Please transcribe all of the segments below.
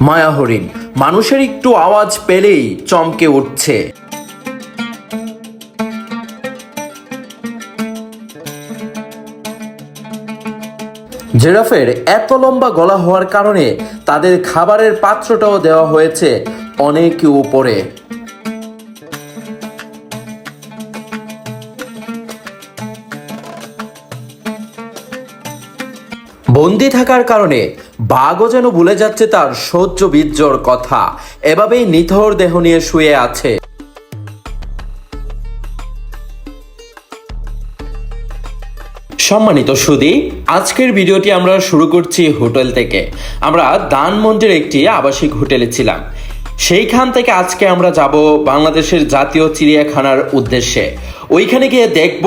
মায়া হরিণ, মানুষের একটু আওয়াজ পেলেই চমকে উঠছে। জেরাফের এত লম্বা গলা হওয়ার কারণে তাদের খাবারের পাত্রটাও দেওয়া হয়েছে অনেক উপরে। বন্দি থাকার কারণে বাঘও যেন ভুলে যাচ্ছে তার সহ্য বীর্যর কথা। এভাবেই নিথর দেহ নিয়ে শুয়ে আছে। সম্মানিত সুদী, আজকের ভিডিওটি আমরা শুরু করছি হোটেল থেকে। আমরা দানমন্দির একটি আবাসিক হোটেলে ছিলাম। সেইখান থেকে আজকে আমরা যাব বাংলাদেশের জাতীয় চিড়িয়াখানার উদ্দেশ্যে। ওইখানে গিয়ে দেখব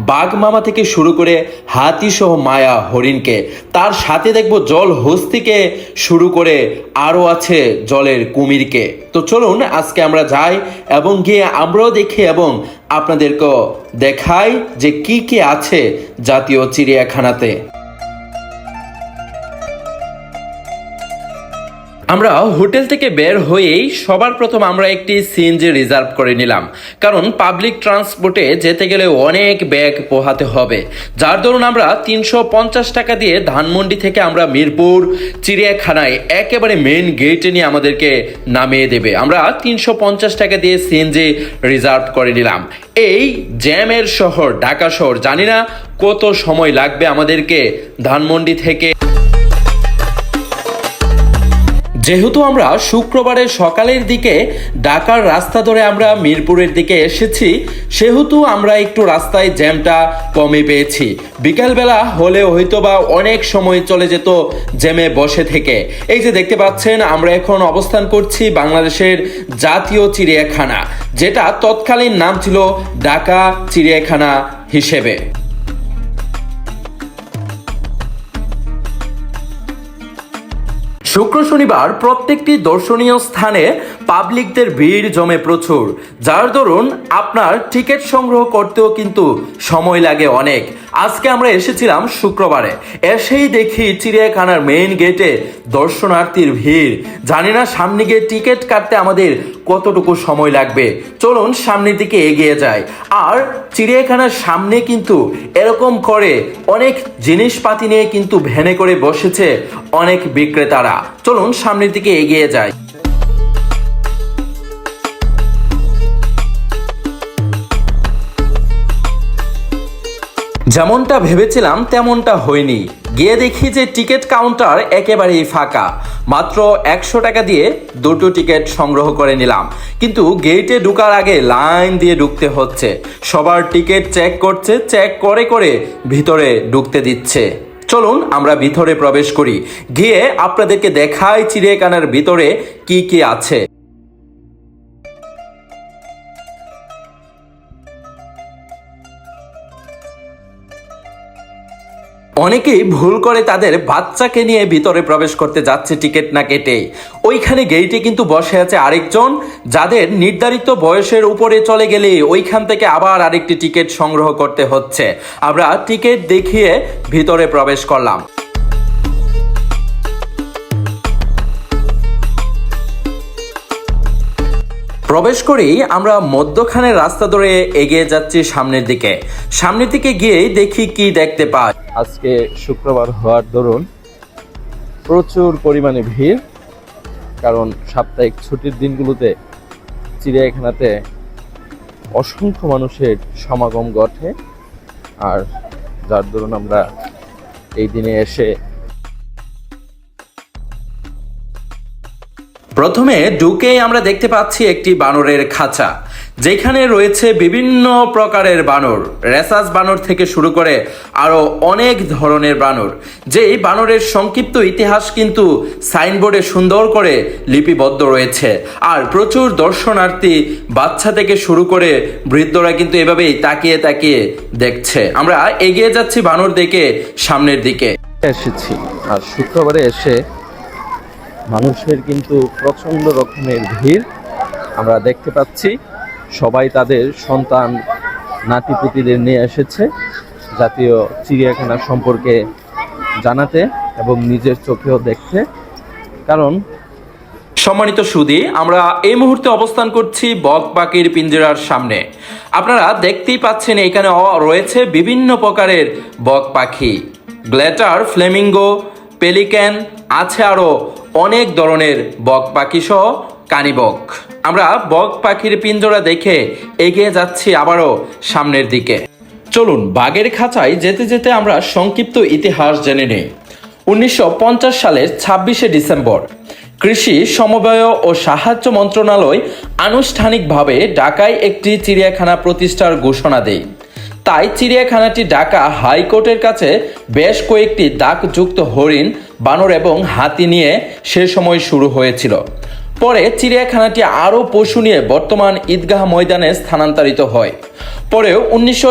বাঘ মামা থেকে শুরু করে হাতি সহ মায়া হরিণকে। তার সাথে দেখব জল হস্তিকে শুরু করে আরও আছে জলের কুমিরকে। তো চলুন, আজকে আমরা যাই এবং গিয়ে আমরাও দেখি এবং আপনাদেরকেও দেখাই যে কি কি আছে জাতীয় চিড়িয়াখানাতে। আমরা হোটেল থেকে বের হয়েই সবার প্রথম আমরা একটি সিএনজি রিজার্ভ করে নিলাম। কারণ পাবলিক ট্রান্সপোর্টে যেতে গেলে অনেক ব্যাগ পোহাতে হবে। যার দরুন আমরা তিনশো পঞ্চাশ টাকা দিয়ে ধানমন্ডি থেকে আমরা মিরপুর, চিড়িয়াখানায় একেবারে মেন গেটে নিয়ে আমাদেরকে নামিয়ে দেবে। আমরা তিনশো পঞ্চাশ টাকা দিয়ে সিএনজি রিজার্ভ করে নিলাম। এই জ্যামের শহর, ঢাকা শহর, জানি না কত সময় লাগবে আমাদেরকে ধানমন্ডি থেকে যেহেতু আমরা শুক্রবারের সকালের দিকে ঢাকার রাস্তা ধরে আমরা মিরপুরের দিকে এসেছি, সেহেতু আমরা একটু রাস্তায় জ্যামটা কমে পেয়েছি। বিকালবেলা হলে হয়তো বা অনেক সময় চলে যেত জ্যামে বসে থেকে। এই যে দেখতে পাচ্ছেন, আমরা এখন অবস্থান করছি বাংলাদেশের জাতীয় চিড়িয়াখানা, যেটা তৎকালীন নাম ছিল ঢাকা চিড়িয়াখানা হিসেবে। শুক্র শনিবার প্রত্যেকটি দর্শনীয় স্থানে পাবলিকদের ভিড় জমে প্রচুর। যার দরুন আপনার টিকিট সংগ্রহ করতেও কিন্তু সময় লাগে অনেক। আজকে আমরা এসেছিলাম শুক্রবারে। এসেই দেখি চিড়িয়াখানার মেইন গেটে দর্শনার্থীর ভিড়। জানি না সামনে গিয়ে টিকিট কাটতে আমাদের কতটুকু সময় লাগবে। চলুন সামনের দিকে এগিয়ে যাই। আর চিড়িয়াখানার সামনে কিন্তু এরকম করে অনেক জিনিসপাতি নিয়ে কিন্তু ভ্যানে করে বসেছে অনেক বিক্রেতারা। চলুন সামনের দিকে এগিয়ে যাই। যেমনটা ভেবেছিলাম তেমনটা হয়নি। গিয়ে দেখি যে টিকিট কাউন্টার একেবারেই ফাঁকা। মাত্র একশো টাকা দিয়ে দুটো টিকিট সংগ্রহ করে নিলাম। কিন্তু গেটে ঢুকার আগে লাইন দিয়ে ঢুকতে হচ্ছে। সবার টিকিট চেক করছে, চেক করে করে ভিতরে ঢুকতে দিচ্ছে। চলুন আমরা ভিতরে প্রবেশ করি। গিয়ে আপনাদেরকে দেখাই চিড়িয়াখানার ভিতরে কি কি আছে। অনেকেই ভুল করে তাদের বাচ্চাকে নিয়ে ভিতরে প্রবেশ করতে যাচ্ছে টিকিট না কেটে। ওইখানে গেইটে কিন্তু বসে আছে আরেকজন, যাদের নির্ধারিত বয়সের উপরে চলে গেলে ওইখান থেকে আবার আরেকটি টিকিট সংগ্রহ করতে হচ্ছে। আমরা টিকিট দেখিয়ে ভিতরে প্রবেশ করলাম। প্রবেশ করেই আমরা মধ্যখানের রাস্তা ধরে এগিয়ে যাচ্ছি সামনের দিকে। সামনের দিকে গিয়েই দেখি কি দেখতে পাই। আজকে শুক্রবার হওয়ার দরুন প্রচুর পরিমাণে ভিড়, কারণ সাপ্তাহিক ছুটির দিনগুলোতে চিড়িয়াখানাতে অসংখ্য মানুষের সমাগম ঘটে। আর যার দরুন আমরা এই দিনে এসে প্রথমে ঢুকেই আমরা দেখতে পাচ্ছি একটি বানরের খাঁচা। যেখানে রয়েছে বিভিন্ন প্রকারের বানর। রেসাস বানর থেকে শুরু করে আরও অনেক ধরনের বানর। যেই বানরের সংক্ষিপ্ত ইতিহাস কিন্তু সাইনবোর্ডে সুন্দর করে লিপিবদ্ধ রয়েছে। আর প্রচুর দর্শনার্থী বাচ্চা থেকে শুরু করে বৃদ্ধরা কিন্তু এভাবেই তাকিয়ে তাকিয়ে দেখছে। আমরা এগিয়ে যাচ্ছি বানর দেখে সামনের দিকে। এসেছি। আর শুক্রবারে এসে মানুষের কিন্তু প্রচণ্ড রকমের ভিড় আমরা দেখতে পাচ্ছি। সবাই তাদের সন্তান, নাতিপুতিদের নিয়ে এসেছে জাতীয় চিড়িয়াখানা সম্পর্কে জানাতে এবং নিজের চোখেও দেখতে। কারণ সম্মানিত সুদী, আমরা এই মুহূর্তে অবস্থান করছি বক পাখির পিঞ্জরার সামনে। আপনারা দেখতেই পাচ্ছেন এখানে রয়েছে বিভিন্ন প্রকারের বক পাখি। গ্লেটার ফ্লেমিঙ্গো, পেলিক্যান, আছে আরও অনেক ধরনের বক পাখি সহ কানিবক আমরা বক পাখির পিঞ্জরা দেখে এগিয়ে যাচ্ছি আবারও সামনের দিকে। চলুন, বাঘের খাঁচায় যেতে যেতে আমরা সংক্ষিপ্ত ইতিহাস জেনে নেই। উনিশশো সালের ছাব্বিশে ডিসেম্বর, কৃষি সমবায় ও সাহায্য মন্ত্রণালয় আনুষ্ঠানিকভাবে ঢাকায় একটি চিড়িয়াখানা প্রতিষ্ঠার ঘোষণা দেয়। তাই চিড়িয়াখানাটি ঢাকা হাইকোর্টের কাছে বেশ কয়েকটি দাগযুক্ত হরিণ, বানর এবং হাতি নিয়ে সে সময় শুরু হয়েছিল। পরে চিড়িয়াখানাটি আরও পশু নিয়ে বর্তমান ঈদগাহ ময়দানে স্থানান্তরিত হয়। পরে উনিশশো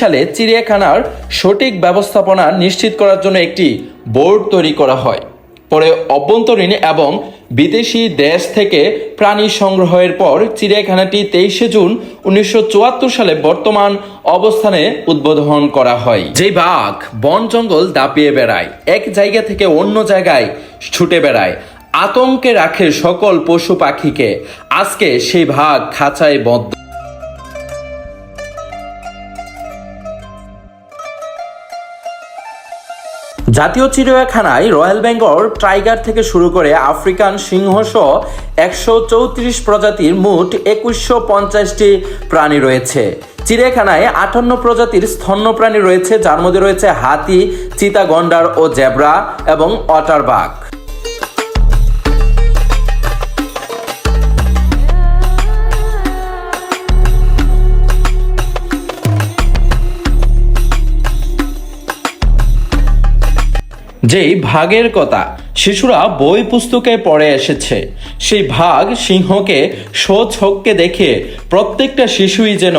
সালে চিড়িয়াখানার সঠিক ব্যবস্থাপনা নিশ্চিত করার জন্য একটি বোর্ড তৈরি করা হয়। পরে অভ্যন্তরীণ এবং বিদেশি দেশ থেকে প্রাণী সংগ্রহের পর চিড়িয়াখানাটি তেইশে জুন উনিশশো চুয়াত্তর সালে বর্তমান অবস্থানে উদ্বোধন করা হয়। যে বাঘ বন জঙ্গল দাপিয়ে বেড়ায়, এক জায়গা থেকে অন্য জায়গায় ছুটে বেড়ায়। আতঙ্কে রাখে সকল পশু পাখিকে। আজকে সেই ভাগ খাঁচায় বদ্ধ। জাতীয় চিড়িয়াখানায় রয়্যাল বেঙ্গল টাইগার থেকে শুরু করে আফ্রিকান সিংহ সহ একশো চৌত্রিশ প্রজাতির মোট একুশশো পঞ্চাশটি প্রাণী রয়েছে। চিড়িয়াখানায় আটান্ন প্রজাতির স্তন্যপ্রাণী রয়েছে, যার মধ্যে রয়েছে হাতি চিতা গন্ডার ও জেব্রা এবং অটার যেই ভাগের কথা শিশুরা বই পুস্তকে পড়ে এসেছে, সেই ভাগ সিংহকে সোছককে দেখে প্রত্যেকটা শিশুই যেন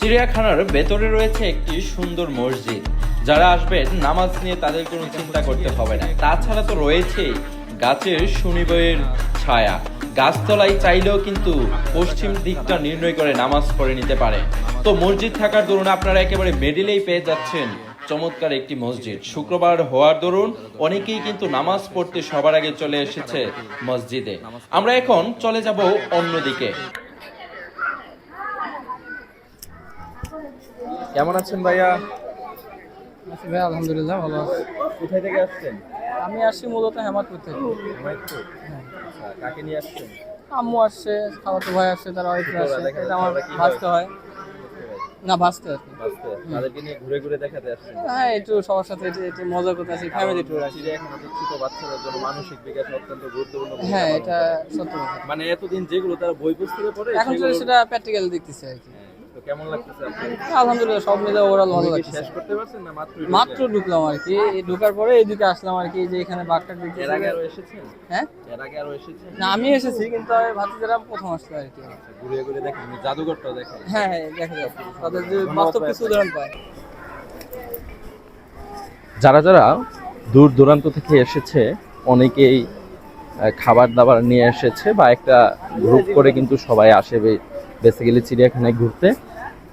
চিড়িয়াখানার ভেতরে রয়েছে একটি সুন্দর মসজিদ। যারা আসবেন, নামাজ নিয়ে তাদের কোনো চিন্তা করতে হবে না। তাছাড়া তো রয়েছেই গাছের সুনিবয়ের ছায়া। গাছতলায় চাইলেও কিন্তু পশ্চিম দিকটা নির্ণয় করে নামাজ পড়ে নিতে পারে। তো মসজিদ থাকার দরুন আপনারা একেবারে মিডিলেই পেয়ে যাচ্ছেন চমৎকার একটি মসজিদ। শুক্রবার হওয়ার দরুন অনেকেই কিন্তু নামাজ পড়তে সবার আগে চলে এসেছে মসজিদে। আমরা এখন চলে যাব অন্যদিকে। কেমন আছেন ভাইয়া? ভাই আলহামদুলিল্লাহ ভালো আছি। কোথায় থেকে আসছেন? আমি আসছি মূলত হেমাদপুর থেকে। আচ্ছা, কাকে নিয়ে আসছেন? আম্মু আসছে খাওয়াতো ভাই আসছে তার ওয়াইফ আসছে। এটা আমার ভাসতে হয়। না ভাসতে আর ভাসতে তাদেরকে নিয়ে ঘুরে ঘুরে দেখাতে আসছেন? হ্যাঁ একটু সবার সাথে একটু মজা করতে আসি ফ্যামিলি ট্যুর আসি এখন ছোট বাচ্চাদের জন্য মানসিক বিকাশ অত্যন্ত গুরুত্বপূর্ণ হ্যাঁ এটা সত্যি মানে এতদিন যেগুলো তারা বই পুস্তকে পড়ে এখন সেটা প্র্যাকটিক্যাল দেখতেছে আর কি। তো কেমন লাগতেছে আলহামদুলিল্লাহ সব মিলে ওভারঅল ভালো লাগছে শেষ করতে পারছেন না মাত্র মাত্র ঢুকলাম আর কি। এই ঢুকার পরে এইদিকে আসলাম আর কি যে এখানে বাঘটা এর আগে আরও এসেছেন? হ্যাঁ? এর আগে আরও এসেছেন? না আমি এসেছি কিন্তু আমি ভাতিজারা প্রথম আসলো আর কি। ঘুরে ঘুরে দেখেন জাদুঘরটাও দেখেন হ্যাঁ হ্যাঁ দেখা যাচ্ছে তাদের যে বাস্তব কিছু উদাহরণ পায়। যারা যারা দূর দূরান্ত থেকে এসেছে অনেকেই খাবার দাবার নিয়ে এসেছে বা একটা গ্রুপ করে কিন্তু সবাই আসে বেসিক্যালি চিড়িয়াখানায় ঘুরতে।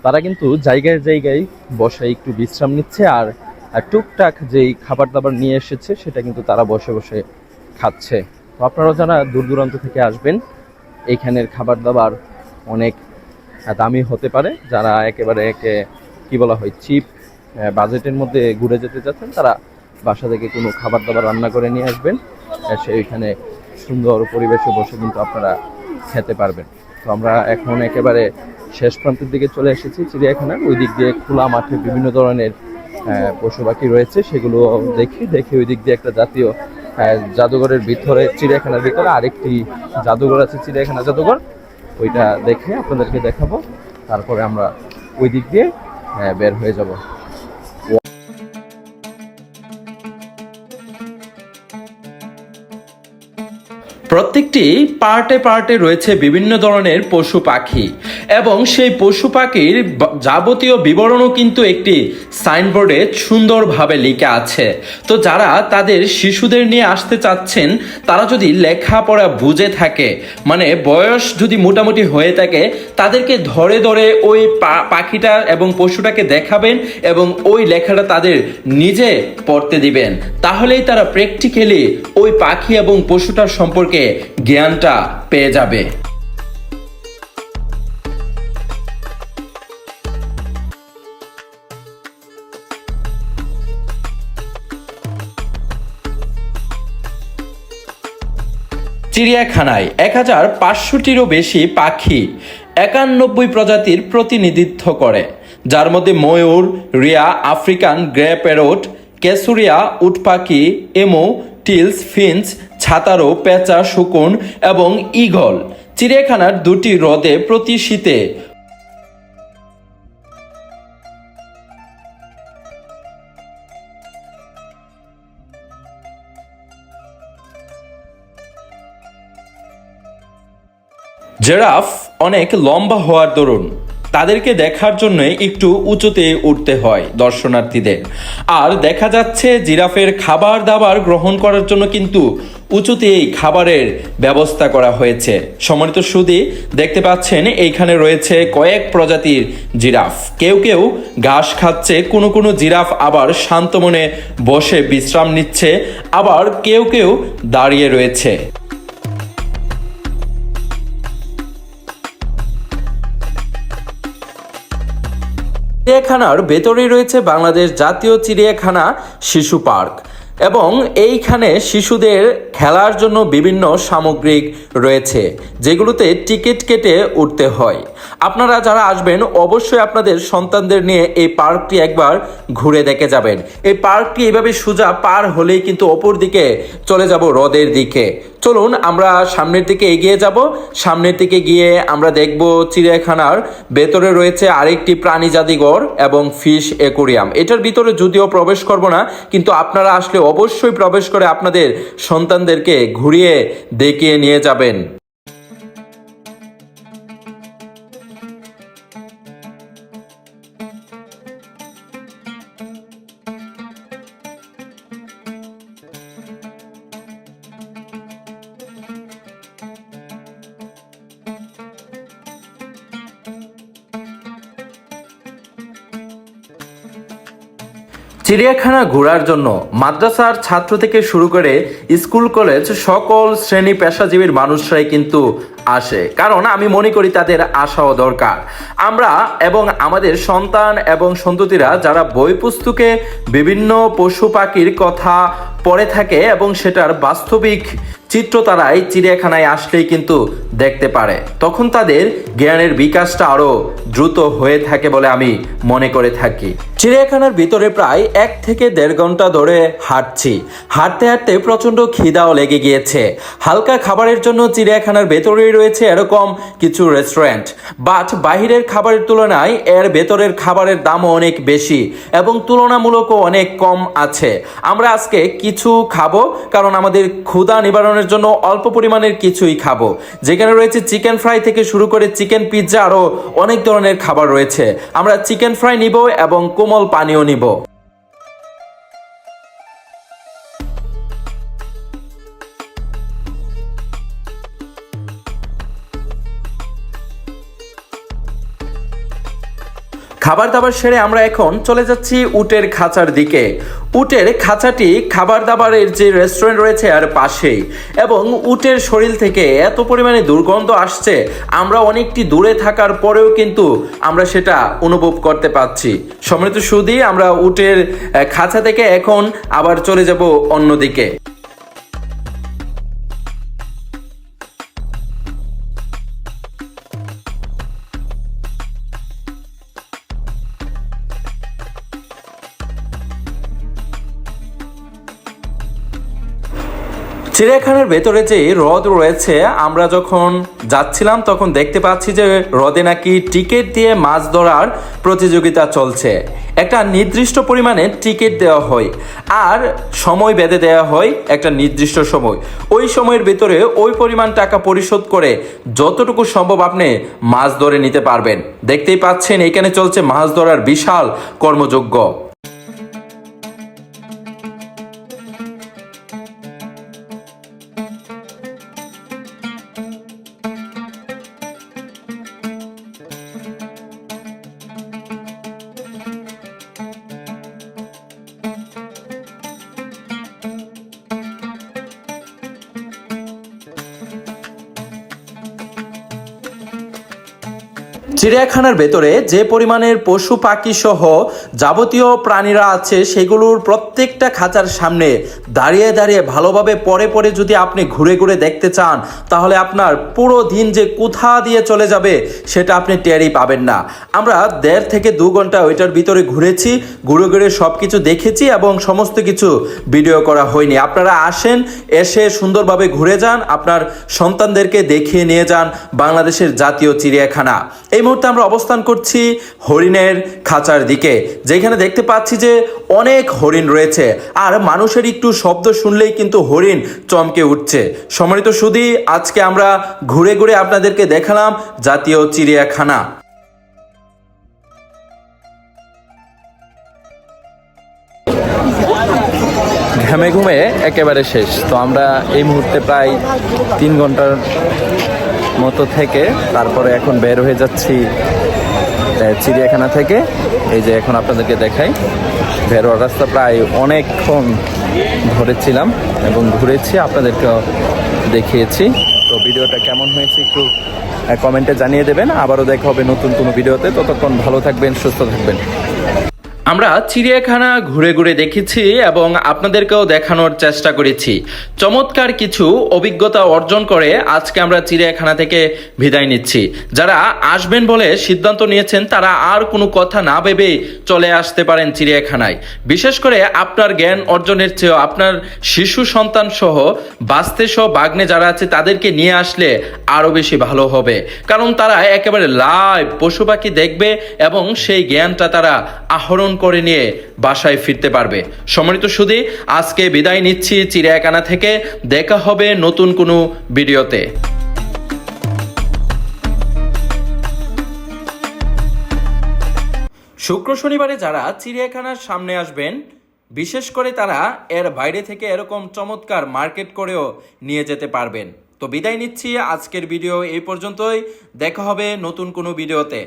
তারা কিন্তু জায়গায় জায়গায় বসে একটু বিশ্রাম নিচ্ছে আর টুকটাক যেই খাবার দাবার নিয়ে এসেছে সেটা কিন্তু তারা বসে বসে খাচ্ছে। তো আপনারা যারা দূর দূরান্ত থেকে আসবেন এইখানের খাবার দাবার অনেক দামি হতে পারে। যারা একেবারে একে, কি বলা হয়, চিপ বাজেটের মধ্যে ঘুরে যেতে চাচ্ছেন, তারা বাসা থেকে কোনো খাবার দাবার রান্না করে নিয়ে আসবেন। সেইখানে সুন্দর পরিবেশে বসে কিন্তু আপনারা খেতে পারবেন। তো আমরা এখন একেবারে শেষ প্রান্তের দিকে চলে এসেছি চিড়িয়াখানার ওই দিক দিয়ে খোলা মাঠে বিভিন্ন ধরনের পশু পাখি রয়েছে, সেগুলো দেখি দেখি ওই দিক দিয়ে একটা জাতীয় জাদুঘরের ভিতরে, চিড়িয়াখানার ভিতরে আরেকটি জাদুঘর আছে, চিড়িয়াখানা জাদুঘর। ওইটা দেখে আপনাদেরকে দেখাবো। তারপরে আমরা ওই দিক দিয়ে বের হয়ে যাব। প্রত্যেকটি পার্টে পার্টে রয়েছে বিভিন্ন ধরনের পশু পাখি। এবং সেই পশু পাখির যাবতীয় বিবরণও কিন্তু একটি সাইনবোর্ডে সুন্দরভাবে লেখা আছে। তো যারা তাদের শিশুদের নিয়ে আসতে চাচ্ছেন, তারা যদি লেখাপড়া বুঝে থাকে মানে বয়স যদি মোটামুটি হয়ে থাকে, তাদেরকে ধরে ধরে ওই পাখিটা এবং পশুটাকে দেখাবেন এবং ওই লেখাটা তাদের নিজে পড়তে দিবেন। তাহলেই তারা প্র্যাকটিক্যালি ওই পাখি এবং পশুটার সম্পর্কে জ্ঞানটা পেয়ে যাবে। চিড়িয়াখানায় এক হাজার পাঁচশোটিরও বেশি পাখি একানব্বই প্রজাতির প্রতিনিধিত্ব করে। যার মধ্যে ময়ূর, rhea, African grey parrot cassowary উটপাখি, emu, teals ফিন্স ছাতারো, পেঁচা, শকুন এবং ইগল। চিড়িয়াখানার দুটি হ্রদে প্রতি শীতে জেরাফ অনেক লম্বা হওয়ার দরুন। তাদেরকে দেখার জন্য একটু উঁচুতে উঠতে হয় দর্শনার্থীদের। আর দেখা যাচ্ছে জিরাফের খাবার দাবার গ্রহণ করার জন্য কিন্তু উঁচুতেই খাবারের ব্যবস্থা করা হয়েছে। সম্মানিত সুদী, দেখতে পাচ্ছেন এইখানে রয়েছে কয়েক প্রজাতির জিরাফ। কেউ কেউ ঘাস খাচ্ছে, কোনো কোনো জিরাফ আবার শান্ত মনে বসে বিশ্রাম নিচ্ছে, আবার কেউ কেউ দাঁড়িয়ে রয়েছে। চিড়িয়াখানার ভেতরেই রয়েছে বাংলাদেশ জাতীয় চিড়িয়াখানা শিশু পার্ক এবং এইখানে শিশুদের খেলার জন্য বিভিন্ন সামগ্রিক রয়েছে, যেগুলোতে টিকিট কেটে উঠতে হয়। আপনারা যারা আসবেন, অবশ্যই আপনাদের সন্তানদের নিয়ে এই পার্কটি একবার ঘুরে দেখে যাবেন। এই পার্কটি এভাবে সোজা পার হলেই কিন্তু অপর দিকে চলে যাব হ্রদের দিকে। চলুন আমরা সামনের দিকে এগিয়ে যাব। সামনের দিকে গিয়ে আমরা দেখব চিড়িয়াখানার ভেতরে রয়েছে আরেকটি প্রাণী জাদুঘর এবং ফিশ একুরিয়াম এটার ভিতরে যদিও প্রবেশ করব না, কিন্তু আপনারা আসলে অবশ্যই প্রবেশ করে আপনাদের সন্তানদেরকে ঘুরিয়ে দেখিয়ে নিয়ে যাবেন। চিড়িয়াখানা ঘোরার জন্য মাদ্রাসার ছাত্র থেকে শুরু করে স্কুল, কলেজ সকল শ্রেণি পেশাজীবীর মানুষরাই কিন্তু আসে। কারণ আমি মনে করি তাদের আসাও দরকার। আমরা এবং আমাদের সন্তান এবং সন্ততিরা যারা বই পুস্তকে বিভিন্ন পশু পাখির কথা পড়ে থাকে এবং সেটার বাস্তবিক চিত্র তারাই চিড়িয়াখানায় আসলেই কিন্তু দেখতে পারে, তখন তাদের জ্ঞানের বিকাশটা আরও দ্রুত হয়ে থাকে বলে আমি মনে করে থাকি। চিড়িয়াখানার ভিতরে প্রায় এক থেকে দেড় ঘণ্টা ধরে হাঁটছি। হাঁটতে হাঁটতে প্রচণ্ড খিদাও লেগে গিয়েছে। হালকা খাবারের জন্য চিড়িয়াখানার ভেতরেই রয়েছে এরকম কিছু রেস্টুরেন্ট বাট বাহিরের খাবারের তুলনায় এর ভেতরের খাবারের দামও অনেক বেশি এবং তুলনামূলকও অনেক কম আছে। আমরা আজকে কিছু খাব, কারণ আমাদের ক্ষুধা নিবারণের জন্য অল্প পরিমাণের কিছুই খাব। যেখানে রয়েছে চিকেন ফ্রাই থেকে শুরু করে চিকেন পিৎজা আরও অনেক ধরনের খাবার রয়েছে। আমরা চিকেন ফ্রাই নিব এবং কোমল পানীয় নিব। খাবার দাবার সেরে আমরা এখন চলে যাচ্ছি উটের খাঁচার দিকে। উটের খাঁচাটি খাবার দাবারের যে রেস্টুরেন্ট রয়েছে আর পাশেই। এবং উটের শরীর থেকে এত পরিমাণে দুর্গন্ধ আসছে, আমরা অনেকটি দূরে থাকার পরেও কিন্তু আমরা সেটা অনুভব করতে পাচ্ছি। সমৃত সুদি, আমরা উটের খাঁচা থেকে এখন আবার চলে যাব অন্যদিকে। চিড়িয়াখানার ভেতরে যে হ্রদ রয়েছে, আমরা যখন যাচ্ছিলাম তখন দেখতে পাচ্ছি যে হ্রদে নাকি টিকিট দিয়ে মাছ ধরার প্রতিযোগিতা চলছে। একটা নির্দিষ্ট পরিমাণে টিকিট দেওয়া হয় আর সময় বেঁধে দেওয়া হয় একটা নির্দিষ্ট সময়। ওই সময়ের ভিতরে ওই পরিমাণ টাকা পরিশোধ করে যতটুকু সম্ভব আপনি মাছ ধরে নিতে পারবেন। দেখতেই পাচ্ছেন এখানে চলছে মাছ ধরার বিশাল কর্মযোগ্য চিড়িয়াখানার ভেতরে যে পরিমাণের পশু, পাখি সহ যাবতীয় প্রাণীরা আছে, সেগুলোর প্রত্যেকটা খাঁচার সামনে দাঁড়িয়ে দাঁড়িয়ে ভালোভাবে পরে পরে যদি আপনি ঘুরে ঘুরে দেখতে চান, তাহলে আপনার পুরো দিন যে কোথা দিয়ে চলে যাবে সেটা আপনি টেরই পাবেন না। আমরা দেড় থেকে দু ঘণ্টা ওইটার ভিতরে ঘুরেছি, ঘুরে ঘুরে সব কিছু দেখেছি এবং সমস্ত কিছু ভিডিও করা হয়নি। আপনারা আসেন, এসে সুন্দরভাবে ঘুরে যান, আপনার সন্তানদেরকে দেখিয়ে নিয়ে যান বাংলাদেশের জাতীয় চিড়িয়াখানা। এই মুহূর্তে আমরা অবস্থান করছি হরিণের খাঁচার দিকে, যেখানে দেখতে পাচ্ছি যে অনেক হরিণ রয়েছে। আর মানুষের একটু শব্দ শুনলেই কিন্তু হরিণ চমকে উঠছে। সম্মানিত সুদী আজকে আমরা ঘুরে ঘুরে আপনাদেরকে দেখালাম জাতীয় চিড়িয়াখানা। ঘামে ঘুমে একেবারে শেষ। তো আমরা এই মুহূর্তে প্রায় তিন ঘণ্টার মতো থেকে তারপরে এখন বের হয়ে যাচ্ছি চিড়িয়াখানা থেকে। এই যে এখন আপনাদেরকে দেখাই বের হওয়ার রাস্তা প্রায় অনেকক্ষণ ধরেছিলাম এবং ঘুরেছি, আপনাদেরকেও দেখিয়েছি। তো ভিডিওটা কেমন হয়েছে একটু কমেন্টে জানিয়ে দেবেন। আবারও দেখা হবে নতুন কোনো ভিডিওতে। ততক্ষণ ভালো থাকবেন, সুস্থ থাকবেন। আমরা চিড়িয়াখানা ঘুরে ঘুরে দেখেছি এবং আপনাদেরকেও দেখানোর চেষ্টা করেছি। চমৎকার কিছু অভিজ্ঞতা অর্জন করে আজকে আমরা চিড়িয়াখানা থেকে বিদায় নিচ্ছি। যারা আসবেন বলে সিদ্ধান্ত নিয়েছেন, তারা আর কোনো কথা না ভেবে চলে আসতে পারেন চিড়িয়াখানায়। বিশেষ করে আপনার জ্ঞান অর্জনের চেয়েও আপনার শিশু সন্তান সহ বাঁচতে সহ বাগ্নে যারা আছে, তাদেরকে নিয়ে আসলে আরও বেশি ভালো হবে। কারণ তারা একেবারে লাইভ পশু পাখি দেখবে এবং সেই জ্ঞানটা তারা আহরণ করে নিয়ে বাসায় ফিরতে পারবে। সম্মানিত সুদী আজকে বিদায় নিচ্ছি চিড়িয়াখানা থেকে। দেখা হবে নতুন কোনো ভিডিওতে। শুক্র শনিবারে যারা চিড়িয়াখানার সামনে আসবেন, বিশেষ করে তারা এর বাইরে থেকে এরকম চমৎকার মার্কেট করেও নিয়ে যেতে পারবেন। তো বিদায় নিচ্ছি আজকের ভিডিও এই পর্যন্তই। দেখা হবে নতুন কোনো ভিডিওতে।